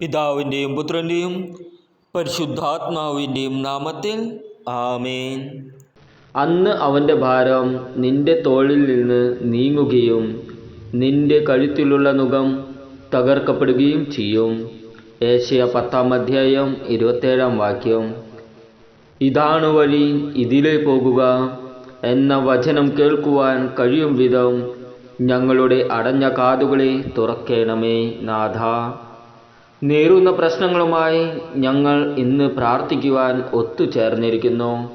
പിതാവിന്റെയും പുത്രന്റെയും പരിശുദ്ധാത്മാവിന്റെയും നാമത്തിൽ ആമേൻ. അന്ന് അവന്റെ ഭാരം നിന്റെ തോളിൽ നിന്ന് നീങ്ങുകയും നിന്റെ കഴുത്തിലുള്ള നുഖം തകർക്കപ്പെടുകയും ചെയ്യും. ഏഷ്യ പത്താം അധ്യായം ഇരുപത്തേഴാം വാക്യം. ഇതാണ് വഴി ഇതിലേ പോകുക എന്ന വചനം കേൾക്കുവാൻ കഴിയും വിധം ഞങ്ങളുടെ അടഞ്ഞ കാതുകളെ തുറക്കേണമേ നാഥ. നേരുന്ന പ്രശ്നങ്ങളുമായി ഞങ്ങൾ ഇന്ന് പ്രാർത്ഥിക്കുവാൻ ഒത്തുചേർന്നിരിക്കുന്നു.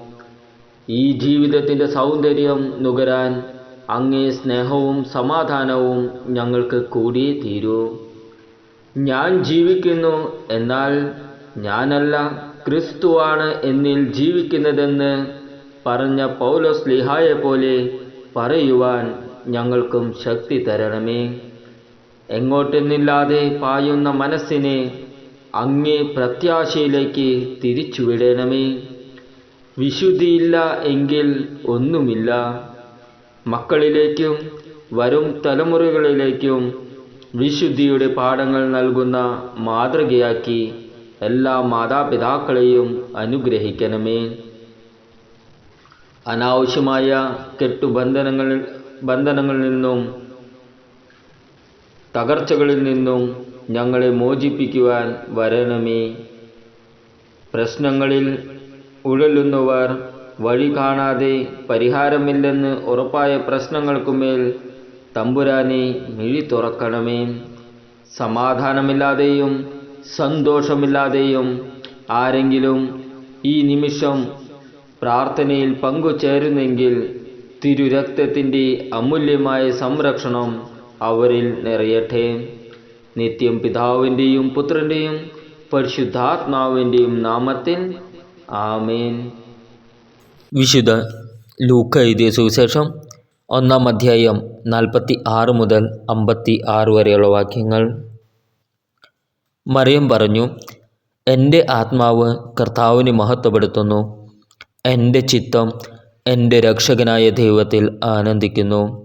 ഈ ജീവിതത്തിന്റെ സൗന്ദര്യം നുകരാൻ അങ്ങേ സ്നേഹവും സമാധാനവും ഞങ്ങൾക്ക് കൂടിയേ തീരൂ. ഞാൻ ജീവിക്കുന്നു എന്നാൽ ഞാനല്ല ക്രിസ്തുവാണ് എന്നിൽ ജീവിക്കുന്നതെന്ന് പറഞ്ഞ പൗലോസ് ലിഹായെ പോലെ പറയുവാൻ ഞങ്ങൾക്കും ശക്തി തരണമേ. എങ്ങോട്ടെന്നില്ലാതെ പായുന്ന മനസ്സിനെ അങ്ങേ പ്രത്യാശയിലേക്ക് തിരിച്ചുവിടണമേ. വിശുദ്ധിയില്ല എങ്കിൽ ഒന്നുമില്ല. മക്കളിലേക്കും വരും തലമുറകളിലേക്കും വിശുദ്ധിയുടെ പാഠങ്ങൾ നൽകുന്ന മാതൃകയാക്കി എല്ലാ മാതാപിതാക്കളെയും അനുഗ്രഹിക്കണമേ. അനാവശ്യമായ കെട്ടുബന്ധനങ്ങളിൽ ബന്ധനങ്ങളിൽ നിന്നും തകർച്ചകളിൽ നിന്നും ഞങ്ങളെ മോചിപ്പിക്കുവാൻ വരണമേ. പ്രശ്നങ്ങളിൽ ഉഴലുന്നവർ വഴി കാണാതെ പരിഹാരമില്ലെന്ന് ഉറപ്പായ പ്രശ്നങ്ങൾക്കുമേൽ തമ്പുരാനെ മിഴി തുറക്കണമേ. സമാധാനമില്ലാതെയും സന്തോഷമില്ലാതെയും ആരെങ്കിലും ഈ നിമിഷം പ്രാർത്ഥനയിൽ പങ്കുചേരുന്നെങ്കിൽ തിരുരക്തത്തിന്റെ അമൂല്യമായ സംരക്ഷണം അവരിൽ നിറയട്ടെ. നിത്യം പിതാവിന്റെയും പുത്രന്റെയും പരിശുദ്ധാത്മാവിന്റെയും നാമത്തിൽ ആമേൻ. വിശുദ്ധ ലൂക്ക എഴുതിയ സുവിശേഷം ഒന്നാം അധ്യായം നാൽപ്പത്തി ആറ് മുതൽ അമ്പത്തി ആറ് വരെയുള്ള വാക്യങ്ങൾ. മറിയം പറഞ്ഞു എന്റെ ആത്മാവ് കർത്താവിനെ മഹത്വപ്പെടുത്തുന്നു. എന്റെ ചിത്തം എന്റെ രക്ഷകനായ ദൈവത്തിൽ ആനന്ദിക്കുന്നു.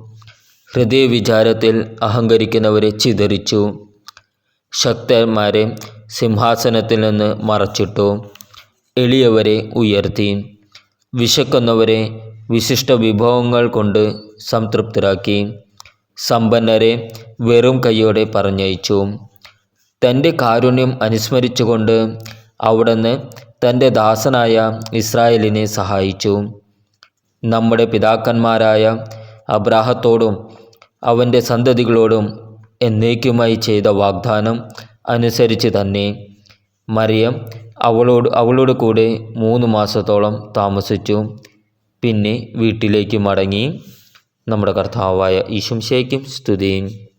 ഹൃദയവിചാരത്തിൽ അഹങ്കരിക്കുന്നവരെ ചിതറിച്ചു. ശക്തന്മാരെ സിംഹാസനത്തിൽ നിന്ന് മറച്ചിട്ടു. എളിയവരെ ഉയർത്തി. വിശക്കുന്നവരെ വിശിഷ്ട വിഭവങ്ങൾ കൊണ്ട് സംതൃപ്തരാക്കി. സമ്പന്നരെ വെറും കൈയോടെ പറഞ്ഞയച്ചു. തന്റെ കാരുണ്യം അനുസ്മരിച്ചുകൊണ്ട് അവിടുന്ന് തന്റെ ദാസനായ ഇസ്രായേലിനെ സഹായിച്ചു. നമ്മുടെ പിതാക്കന്മാരായ അബ്രാഹത്തോടും അവന്റെ സന്തതികളോടും എന്നേക്കുമായി ചെയ്ത വാഗ്ദാനം അനുസരിച്ച് തന്നെ. മറിയം അവളോട് അവളോട് കൂടെ മൂന്ന് മാസത്തോളം താമസിച്ചു. പിന്നെ വീട്ടിലേക്ക് മടങ്ങി. നമ്മുടെ കർത്താവായ ഈശുംശയ്ക്കും സ്തുതിയും.